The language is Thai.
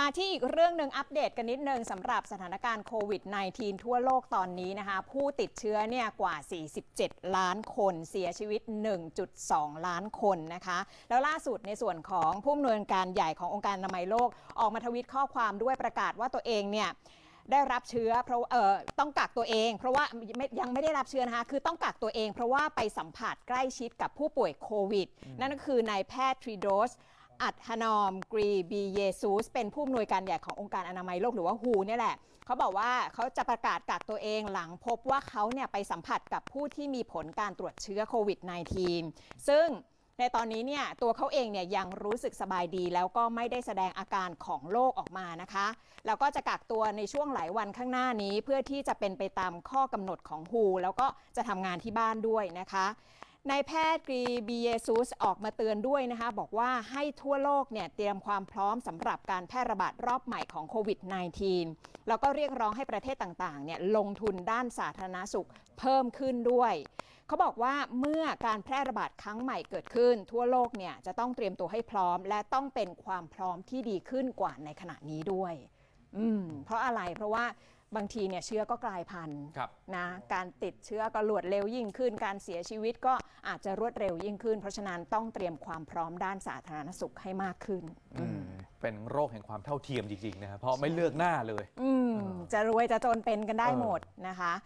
มาที่อีกเรื่องหนึ่งอัปเดตกันนิดนึงสำหรับสถานการณ์โควิด -19 ทั่วโลกตอนนี้นะคะ ผู้ติดเชื้อเนี่ยกว่า 47 ล้านคน เสียชีวิต 1.2 ล้านคนนะคะ แล้วล่าสุดในส่วนของผู้อำนวยการใหญ่ขององค์การอนามัยโลก ออกมาทวิตข้อความด้วยประกาศว่าตัวเองเนี่ยได้รับเชื้อเพราะเอ่อต้องกักตัวเอง เพราะว่ายังไม่ได้รับเชื้อนะคะคือต้องกักตัวเอง เพราะว่าไปสัมผัสใกล้ชิดกับผู้ป่วยโควิด นั่นก็คือนายแพทย์ทรีโดส อัธนอมกรีบีเยซูสเป็นผู้อำนวยการใหญ่ขององค์การอนามัยโลกหรือว่าฮูเนี่ยแหละเขาบอกว่าเขาจะประกาศกักตัวเองหลังพบว่าเขาเนี่ยไปสัมผัสกับผู้ที่มีผลการตรวจเชื้อโควิด -19 ซึ่งในตอนนี้เนี่ยตัวเขาเองเนี่ยยังรู้สึกสบายดี แล้วก็ไม่ได้แสดงอาการของโรคออกมานะคะ แล้วก็จะกักตัวในช่วงหลายวันข้างหน้านี้ เพื่อที่จะเป็นไปตามข้อกำหนดของฮูแล้วก็จะทำงานที่บ้านด้วยนะคะ นายแพทย์กรีบีเยซุสออกมาเตือนด้วยนะคะ บอกว่าให้ทั่วโลกเนี่ยเตรียมความพร้อมสำหรับการแพร่ระบาดรอบใหม่ของโควิด -19 แล้วก็เรียกร้องให้ประเทศต่างๆเนี่ยลงทุนด้านสาธารณสุขเพิ่มขึ้นด้วย เขาบอกว่าเมื่อการแพร่ระบาดครั้งใหม่เกิดขึ้น ทั่วโลกเนี่ยจะต้องเตรียมตัวให้พร้อม และต้องเป็นความพร้อมที่ดีขึ้นกว่าในขณะนี้ด้วย อืมเพราะอะไรเพราะว่า บางทีเนี่ยเชื้อก็กลายพันธุ์ครับนะการติดเชื้อก็รวดเร็วยิ่งขึ้น การเสียชีวิตก็อาจจะรวดเร็วยิ่งขึ้น เพราะฉะนั้นต้องเตรียมความพร้อมด้านสาธารณสุขให้มากขึ้นอืมเป็นโรคแห่งความเท่าเทียมจริงๆนะครับเพราะไม่เลือกหน้าเลย อืมจะรวยจะจนเป็นกันได้เออหมดนะคะ